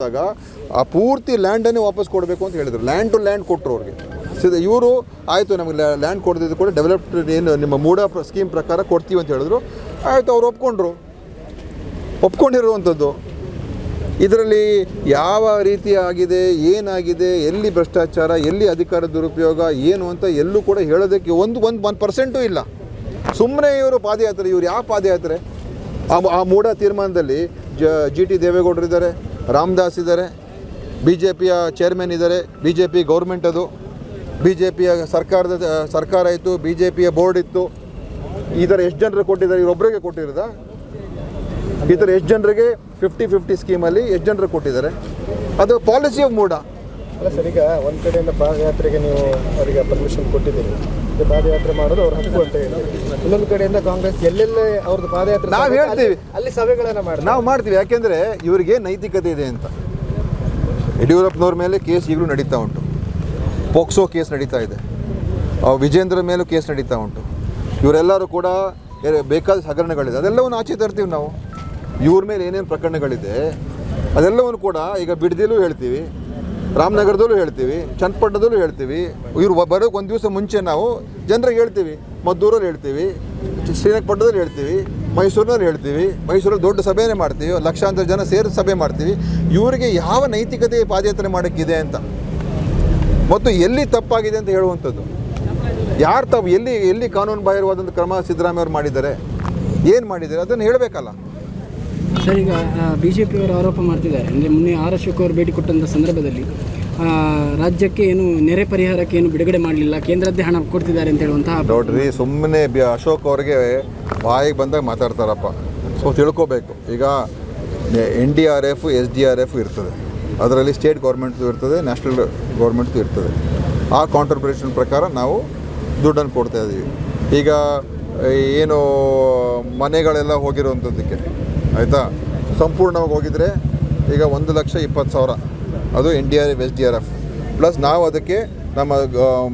ಆದಾಗ ಆ ಪೂರ್ತಿ ಲ್ಯಾಂಡನ್ನೇ ವಾಪಸ್ ಕೊಡಬೇಕು ಅಂತ ಹೇಳಿದರು. ಲ್ಯಾಂಡ್ ಟು ಲ್ಯಾಂಡ್ ಕೊಟ್ಟರು ಅವ್ರಿಗೆ. ಸೀದಾ ಇವರು, ಆಯಿತು, ನಮಗೆ ಲ್ಯಾಂಡ್ ಕೊಡದಿದ್ದು ಕೂಡ ಡೆವಲಪ್ಡ್ ಏನು ನಿಮ್ಮ ಮೂಡ ಸ್ಕೀಮ್ ಪ್ರಕಾರ ಕೊಡ್ತೀವಿ ಅಂತ ಹೇಳಿದ್ರು. ಆಯಿತು, ಅವ್ರು ಒಪ್ಕೊಂಡ್ರು. ಒಪ್ಕೊಂಡಿರುವಂಥದ್ದು. ಇದರಲ್ಲಿ ಯಾವ ರೀತಿ ಆಗಿದೆ, ಏನಾಗಿದೆ, ಎಲ್ಲಿ ಭ್ರಷ್ಟಾಚಾರ, ಎಲ್ಲಿ ಅಧಿಕಾರ ದುರುಪಯೋಗ, ಏನು ಅಂತ ಎಲ್ಲೂ ಕೂಡ ಹೇಳೋದಕ್ಕೆ ಒಂದು ಒಂದು ಒನ್ ಪರ್ಸೆಂಟು ಇಲ್ಲ. ಸುಮ್ಮನೆ ಇವರು ಪಾದಯಾತ್ರೆ, ಇವ್ರು ಯಾವ ಪಾದಯಾತ್ರೆ? ಆ ಮೂಢ ತೀರ್ಮಾನದಲ್ಲಿ ಜ, ಜಿ ಟಿ ದೇವೇಗೌಡರು ಇದ್ದಾರೆ. ರಾಮದಾಸ್ ಇದ್ದಾರೆ ಬಿ ಜೆ ಪಿಯ ಚೇರ್ಮನ್ ಇದ್ದಾರೆ ಬಿ ಜೆ ಪಿ ಗೌರ್ಮೆಂಟ್ ಅದು. ಬಿ ಜೆ ಪಿಯ ಸರ್ಕಾರದ, ಸರ್ಕಾರ ಇತ್ತು ಬಿ ಜೆ ಪಿಯ ಬೋರ್ಡ್ ಇತ್ತು. ಈ ಥರ ಎಷ್ಟು ಜನರು ಕೊಟ್ಟಿದ್ದಾರೆ ಇವರೊಬ್ಬರಿಗೆ ಕೊಟ್ಟಿರೋದ? ಈ ಥರ ಎಷ್ಟು ಜನರಿಗೆ ಫಿಫ್ಟಿ ಫಿಫ್ಟಿ ಸ್ಕೀಮಲ್ಲಿ ಎಷ್ಟು ಜನರಿಗೆ ಕೊಟ್ಟಿದ್ದಾರೆ? ಅದು ಪಾಲಿಸಿ ಆಫ್ ಮೂಡ ಅಲ್ಲ ಸರ್ ಈಗ ಒಂದು ಕಡೆಯಿಂದ ಪಾದಯಾತ್ರೆಗೆ ನೀವು ಅವರಿಗೆ ಪರ್ಮಿಷನ್ ಕೊಟ್ಟಿದ್ದೀರಿ. ಪಾದಯಾತ್ರೆ ಮಾಡೋದು ಅವ್ರ ಹಕ್ಕು ಅಂತ ಹೇಳಿ ಇನ್ನೊಂದು ಕಡೆಯಿಂದ ಕಾಂಗ್ರೆಸ್ ಎಲ್ಲೆಲ್ಲೇ ಅವ್ರದ್ದು ಪಾದಯಾತ್ರೆ ನಾವು ಹೇಳ್ತೀವಿ. ಅಲ್ಲಿ- ಸಭೆಗಳನ್ನ ಮಾಡ್ತಾರೆ. ನಾವು ಮಾಡ್ತೀವಿ. ಯಾಕೆಂದರೆ ಇವರಿಗೆ ನೈತಿಕತೆ ಇದೆ ಅಂತ. ಯಡಿಯೂರಪ್ಪನವ್ರ ಮೇಲೆ ಕೇಸ್ ಈಗಲೂ ನಡೀತಾ ಉಂಟು. ಪೋಕ್ಸೋ ಕೇಸ್ ನಡೀತಾ ಇದೆ. ವಿಜೇಂದ್ರ ಮೇಲೂ ಕೇಸ್ ನಡೀತಾ ಉಂಟು. ಇವರೆಲ್ಲರೂ ಕೂಡ ಬೇಕಾದ ಹಗರಣಗಳಿದೆ ಅದೆಲ್ಲವನ್ನು ಆಚೆ ತರ್ತೀವಿ ನಾವು. ಇವ್ರ ಮೇಲೆ ಏನೇನು ಪ್ರಕರಣಗಳಿದೆ ಅದೆಲ್ಲವನ್ನು ಕೂಡ ಈಗ ಬಿಡದಿಲ್ಲೂ ಹೇಳ್ತೀವಿ. ರಾಮನಗರದಲ್ಲೂ ಹೇಳ್ತೀವಿ, ಚನ್ನಪಟ್ಟಣದಲ್ಲೂ ಹೇಳ್ತೀವಿ. ಇವ್ರು ಬರೋಕ್ಕೆ ಒಂದು ದಿವಸ ಮುಂಚೆ ನಾವು ಜನರಿಗೆ ಹೇಳ್ತೀವಿ, ಮದ್ದೂರಲ್ಲಿ ಹೇಳ್ತೀವಿ ಶ್ರೀರಂಗಪಟ್ಟಣದಲ್ಲಿ ಹೇಳ್ತೀವಿ, ಮೈಸೂರಿನಲ್ಲಿ ಹೇಳ್ತೀವಿ, ಮೈಸೂರಲ್ಲಿ ದೊಡ್ಡ ಸಭೆನೇ ಮಾಡ್ತೀವಿ, ಲಕ್ಷಾಂತರ ಜನ ಸೇರಿ ಸಭೆ ಮಾಡ್ತೀವಿ. ಇವರಿಗೆ ಯಾವ ನೈತಿಕತೆ ಪಾದಯಾತ್ರೆ ಮಾಡೋಕ್ಕಿದೆ ಅಂತ. ಮತ್ತು ಎಲ್ಲಿ ತಪ್ಪಾಗಿದೆ ಅಂತ ಹೇಳುವಂಥದ್ದು. ಯಾರು ತಪ್ಪು ಎಲ್ಲಿ ಎಲ್ಲಿ ಕಾನೂನು ಬಾಹಿರವಾದಂಥ ಕ್ರಮ ಸಿದ್ದರಾಮಯ್ಯ ಅವರು ಮಾಡಿದ್ದಾರೆ, ಏನು ಮಾಡಿದ್ದಾರೆ, ಅದನ್ನು ಹೇಳಬೇಕಲ್ಲ. ಸರ್, ಈಗ ಬಿ ಜೆ ಪಿಯವರು ಆರೋಪ ಮಾಡ್ತಿದ್ದಾರೆ. ಅಂದರೆ ಮೊನ್ನೆ ಆರ್ ಅಶೋಕ್ ಅವರು ಭೇಟಿ ಕೊಟ್ಟಂಥ ಸಂದರ್ಭದಲ್ಲಿ ರಾಜ್ಯಕ್ಕೆ ಏನು ನೆರೆ ಪರಿಹಾರಕ್ಕೆ ಏನು ಬಿಡುಗಡೆ ಮಾಡಲಿಲ್ಲ, ಕೇಂದ್ರದ್ದೇ ಹಣ ಕೊಡ್ತಿದ್ದಾರೆ ಅಂತ ಹೇಳುವಂತಹ ನೋಡ್ರಿ ಸುಮ್ಮನೆ ಬಿ, ಅಶೋಕ್ ಅವ್ರಿಗೆ ಬಾಯಿಗೆ ಬಂದಾಗ ಮಾತಾಡ್ತಾರಪ್ಪ. ಸೊ ತಿಳ್ಕೊಬೇಕು. ಈಗ N D R F, S D R F ಇರ್ತದೆ. ಅದರಲ್ಲಿ ಸ್ಟೇಟ್ ಗೌರ್ಮೆಂಟ್ದು ಇರ್ತದೆ, ನ್ಯಾಷನಲ್ ಗೌರ್ಮೆಂಟ್ದು ಇರ್ತದೆ. ಆ ಕಾಂಟ್ರಿಬ್ಯೂಷನ್ ಪ್ರಕಾರ ನಾವು ದುಡ್ಡನ್ನು ಕೊಡ್ತಾ ಇದ್ದೀವಿ ಈಗ ಏನು ಮನೆಗಳೆಲ್ಲ ಹೋಗಿರುವಂಥದ್ದಕ್ಕೆ ಆಯಿತಾ? ಸಂಪೂರ್ಣವಾಗಿ ಹೋಗಿದರೆ ಈಗ ಒಂದು ಲಕ್ಷ ಇಪ್ಪತ್ತು ಸಾವಿರ. ಅದು N D R F S D R F. Plus ನಾವು ಅದಕ್ಕೆ ನಮ್ಮ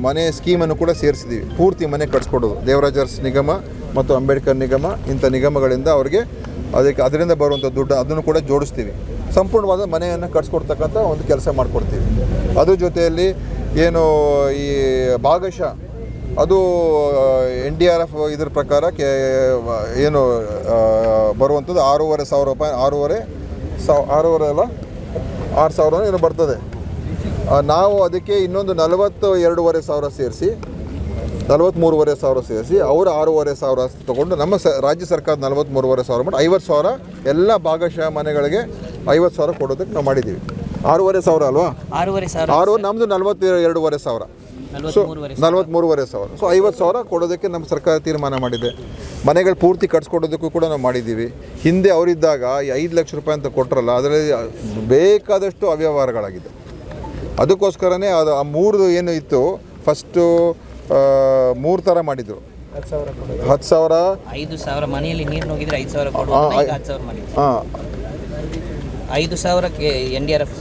ಮನೆ ಸ್ಕೀಮನ್ನು ಕೂಡ ಸೇರಿಸಿದ್ದೀವಿ ಪೂರ್ತಿ ಮನೆ ಕಟ್ಸ್ಕೊಡೋದು. ದೇವರಾಜರ್ಸ್ ನಿಗಮ ಮತ್ತು ಅಂಬೇಡ್ಕರ್ ನಿಗಮ ಇಂಥ ನಿಗಮಗಳಿಂದ ಅವರಿಗೆ ಅದಕ್ಕೆ ಅದರಿಂದ ಬರುವಂಥ ದುಡ್ಡು ಅದನ್ನು ಕೂಡ ಜೋಡಿಸ್ತೀವಿ. ಸಂಪೂರ್ಣವಾದ ಮನೆಯನ್ನು ಕಟ್ಸ್ಕೊಡ್ತಕ್ಕಂಥ ಒಂದು ಕೆಲಸ ಮಾಡಿಕೊಡ್ತೀವಿ. ಅದ್ರ ಜೊತೆಯಲ್ಲಿ ಏನು ಈ ಭಾಗಶಃ ಅದು ಎನ್ ಡಿ ಆರ್ ಎಫ್ ಇದ್ರ ಪ್ರಕಾರ ಕೆ ಏನು ಬರುವಂಥದ್ದು ಆರೂವರೆ ಸಾವಿರ ರೂಪಾಯಿ ಆರೂವರೆ ಸಾವ್ ಆರೂವರೆ ಅಲ್ಲ ಆರು ಸಾವಿರ ಏನೋ ಬರ್ತದೆ. ನಾವು ಅದಕ್ಕೆ ಇನ್ನೊಂದು ನಲವತ್ತು ಎರಡೂವರೆ ಸಾವಿರ ಸೇರಿಸಿ ನಲವತ್ತ್ಮೂರುವರೆ ಸಾವಿರ ಸೇರಿಸಿ ಅವರು ಆರೂವರೆ ಸಾವಿರ ತೊಗೊಂಡು ನಮ್ಮ ಸ ರಾಜ್ಯ ಸರ್ಕಾರ ನಲವತ್ತ್ಮೂರುವರೆ ಸಾವಿರ ಮಾಡಿ ಐವತ್ತು ಸಾವಿರ ಎಲ್ಲ ಭಾಗಶಃ ಮನೆಗಳಿಗೆ ಐವತ್ತು ಸಾವಿರ ಕೊಡೋದಕ್ಕೆ ನಾವು ಮಾಡಿದ್ದೀವಿ. ಆರೂವರೆ ಸಾವಿರ ಅಲ್ವಾ? ಆರೂವರೆ ಸಾವಿರ. ಆರು ನಮ್ಮದು ನಲವತ್ತು ಎರಡೂವರೆ ಸಾವಿರ. ನಲವತ್ಮೂರುವರೆ ನಲವತ್ತ್ಮೂರುವರೆ ಸಾವಿರ. ಸೊ ಐವತ್ತು ಸಾವಿರ ಕೊಡೋದಕ್ಕೆ ನಮ್ಮ ಸರ್ಕಾರ ತೀರ್ಮಾನ ಮಾಡಿದೆ. ಮನೆಗಳು ಪೂರ್ತಿ ಕಟ್ಸ್ಕೊಡೋದಕ್ಕೂ ಕೂಡ ನಾವು ಮಾಡಿದ್ದೀವಿ. ಹಿಂದೆ ಅವರಿದ್ದಾಗ ಈ ಐದು ಲಕ್ಷ ರೂಪಾಯಿ ಅಂತ ಕೊಟ್ಟರಲ್ಲ ಅದರಲ್ಲಿ ಬೇಕಾದಷ್ಟು ಅವ್ಯವಹಾರಗಳಾಗಿದೆ ಅದಕ್ಕೋಸ್ಕರನೇ ಅದು ಆ ಮೂರು ಏನು ಇತ್ತು ಫಸ್ಟು ಮೂರು ಥರ ಮಾಡಿದರು. ಹತ್ತು ಸಾವಿರ ಕೊಡೋದು. ಹತ್ತು ಸಾವಿರ. ಐದು ಸಾವಿರ ಮನೆಯಲ್ಲಿ ನೀರು ಹೋಗಿದ್ರೆ ಐದು ಸಾವಿರ ಕೊಡುವ ಐದು ಸಾವಿರಕ್ಕೆ N D R F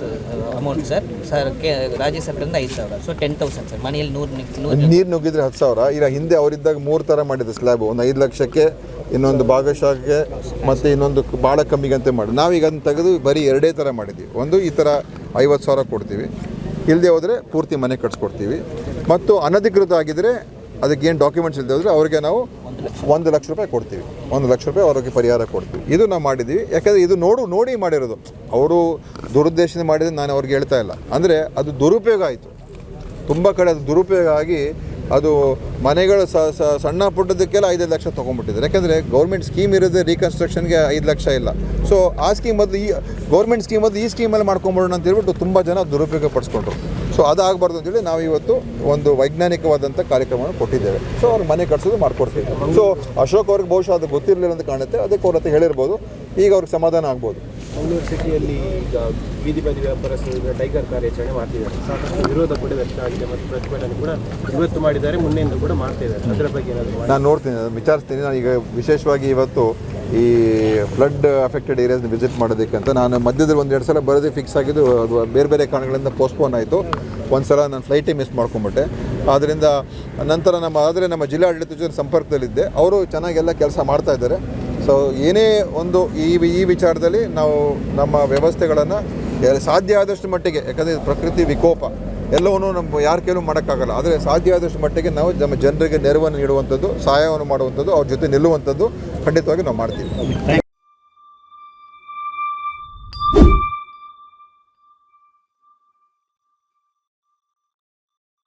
amount sir sir K, ರಾಜ್ಯ ಸರ್ಕಾರದಿಂದ ಐದು ಸಾವಿರ. ಸೊ ಟೆನ್ ತೌಸಂಡ್ ಸರ್ ಮನೆಯಲ್ಲಿ ನೂರು ನೀರು ನುಗ್ಗಿದ್ರೆ ಹತ್ತು ಸಾವಿರ. ಈಗ ಹಿಂದೆ ಅವರಿದ್ದಾಗ ಮೂರು ಥರ ಮಾಡಿದೆ ಸ್ಲ್ಯಾಬ್ ಒಂದು ಐದು ಲಕ್ಷಕ್ಕೆ, ಇನ್ನೊಂದು ಭಾಗಶಃಕ್ಕೆ ಮತ್ತು ಇನ್ನೊಂದು ಭಾಳ ಕಮ್ಮಿಗಂತೆ ಮಾಡಿ ನಾವೀಗ ಅದನ್ನು ತೆಗೆದು ಬರೀ ಎರಡೇ ಥರ ಮಾಡಿದ್ದೀವಿ. ಒಂದು, ಈ ಥರ ಐವತ್ತು ಸಾವಿರ ಕೊಡ್ತೀವಿ. ಇಲ್ಲದೆ ಹೋದರೆ ಪೂರ್ತಿ ಮನೆ ಕಟ್ಸ್ಕೊಡ್ತೀವಿ. ಮತ್ತು ಅನಧಿಕೃತ ಆಗಿದ್ದರೆ ಅದಕ್ಕೆ ಏನು ಡಾಕ್ಯುಮೆಂಟ್ಸ್ ಇಲ್ಲದೆ ಹೋದರೆ, ಅವ್ರಿಗೆ ನಾವು ಒಂದು ಲಕ್ಷ ರೂಪಾಯಿ ಕೊಡ್ತೀವಿ. ಒಂದು ಲಕ್ಷ ರೂಪಾಯಿ ಅವ್ರಿಗೆ ಪರಿಹಾರ ಕೊಡ್ತೀವಿ. ಇದು ನಾವು ಮಾಡಿದ್ದೀವಿ ಯಾಕಂದರೆ ಇದು ನೋಡು, ನೋಡಿ ಮಾಡಿರೋದು. ಅವರು ದುರುದ್ದೇಶದಿಂದ ಮಾಡಿದ್ರೆ ನಾನು ಅವ್ರಿಗೆ ಹೇಳ್ತಾ ಇಲ್ಲ. ಅಂದರೆ ಅದು ದುರುಪಯೋಗ ಆಯಿತು. ತುಂಬ ಕಡೆ ಅದು ದುರುಪಯೋಗ ಆಗಿ ಅದು ಮನೆಗಳು ಸಣ್ಣ ಪುಟ್ಟದಕ್ಕೆಲ್ಲ ಐದೈದು ಲಕ್ಷ ತೊಗೊಂಡ್ಬಿಟ್ಟಿದ್ದಾರೆ. ಯಾಕಂದರೆ ಗೌರ್ಮೆಂಟ್ ಸ್ಕೀಮ್ ಇರೋದೇ ರೀಕನ್ಸ್ಟ್ರಕ್ಷನ್ಗೆ ಐದು ಲಕ್ಷ ಇಲ್ಲ. ಸೊ ಆ ಸ್ಕೀಮ್ ಬದಲು ಈ ಗೌರ್ಮೆಂಟ್ ಸ್ಕೀಮ್ ಬದಲು ಈ ಸ್ಕೀಮಲ್ಲಿ ಮಾಡ್ಕೊಂಬಿಡೋಣ ಅಂತ ಹೇಳ್ಬಿಟ್ಟು ತುಂಬ ಜನ ದುರುಪಯೋಗ ಪಡಿಸ್ಕೊಂಡ್ರು. ಸೊ ಅದಾಗಬಾರ್ದು ಅಂತೇಳಿ ನಾವು ಇವತ್ತು ಒಂದು ವೈಜ್ಞಾನಿಕವಾದಂಥ ಕಾರ್ಯಕ್ರಮವನ್ನು ಕೊಟ್ಟಿದ್ದೇವೆ. ಸೊ ಅವ್ರಿಗೆ ಮನೆ ಕಟ್ಸೋದು ಮಾಡ್ಕೊಡ್ತೀವಿ. ಸೊ ಅಶೋಕ್ ಅವ್ರಿಗೆ ಬಹುಶಃ ಅದು ಗೊತ್ತಿರಲಿಲ್ಲ ಅಂತ ಕಾಣುತ್ತೆ. ಅದಕ್ಕೆ ಅವ್ರ ಹತ್ರ ಹೇಳಿರ್ಬೋದು. ಈಗ ಅವ್ರಿಗೆ ಸಮಾಧಾನ ಆಗ್ಬೋದು. ಮಂಗಳೂರು ಸಿಟಿಯಲ್ಲಿ ಈಗ ಬೀದಿ ಬದಿ ವ್ಯಾಪಾರಸ್ಥರಿಂದ ಟೈಗರ್ ಕಾರ್ಯಾಚರಣೆ ಮಾಡ್ತಿದ್ದಾರೆ. ಸಾಕಷ್ಟು ವಿರೋಧ ಕೂಡ ವ್ಯಕ್ತ ಆಗಿದೆ ಮತ್ತು ಪ್ರತಿಭಟನೆ ಕೂಡ ಇವತ್ತು ಮಾಡಿದ್ದಾರೆ ಮುನ್ನೆಯಿಂದ ಕೂಡ ಮಾಡ್ತಾ ಇದ್ದಾರೆ ಅದರ ಬಗ್ಗೆ ಏನಾದರೂ ನಾನು ನೋಡ್ತೀನಿ ವಿಚಾರಿಸ್ತೀನಿ. ನಾನು ಈಗ ವಿಶೇಷವಾಗಿ ಇವತ್ತು ಈ ಫ್ಲಡ್ ಅಫೆಕ್ಟೆಡ್ ಏರಿಯಾಸ್ನ ವಿಸಿಟ್ ಮಾಡೋದಕ್ಕೆ ಅಂತ ನಾನು ಮಧ್ಯದಲ್ಲಿ ಒಂದು ಎರಡು ಸಲ ಬರೋದೇ ಫಿಕ್ಸ್ ಆಗಿದ್ದು, ಅದು ಬೇರೆ ಬೇರೆ ಕಾರಣಗಳಿಂದ ಪೋಸ್ಟ್ಪೋನ್ ಆಯಿತು. ಒಂದು ಸಲ ನಾನು ಫ್ಲೈಟೇ ಮಿಸ್ ಮಾಡ್ಕೊಂಬಿಟ್ಟೆ. ಆದ್ದರಿಂದ ನಂತರ ನಮ್ಮ, ಆದರೆ ನಮ್ಮ ಜಿಲ್ಲಾಡಳಿತ ಜೊತೆ ಸಂಪರ್ಕದಲ್ಲಿದ್ದೆ. ಅವರು ಚೆನ್ನಾಗೆಲ್ಲ ಕೆಲಸ ಮಾಡ್ತಾ ಇದ್ದಾರೆ. ಸೊ ಏನೇ ಒಂದು ಈ ಈ ವಿಚಾರದಲ್ಲಿ ನಾವು ನಮ್ಮ ವ್ಯವಸ್ಥೆಗಳನ್ನು, ಸಾಧ್ಯ ಆದಷ್ಟು ಮಟ್ಟಿಗೆ, ಯಾಕಂದರೆ ಪ್ರಕೃತಿ ವಿಕೋಪ. ಎಲ್ಲವನ್ನೂ ನಮ್ಮ ಯಾರ ಕೈಲೂ ಮಾಡೋಕ್ಕಾಗಲ್ಲ. ಆದರೆ ಸಾಧ್ಯ ಆದಷ್ಟು ಮಟ್ಟಿಗೆ ನಾವು ನಮ್ಮ ಜನರಿಗೆ ನೆರವನ್ನು ನೀಡುವಂಥದ್ದು, ಸಹಾಯವನ್ನು ಮಾಡುವಂಥದ್ದು, ಅವ್ರ ಜೊತೆ ನಿಲ್ಲುವಂಥದ್ದು ಖಂಡಿತವಾಗಿ ನಾವು ಮಾಡ್ತೀವಿ.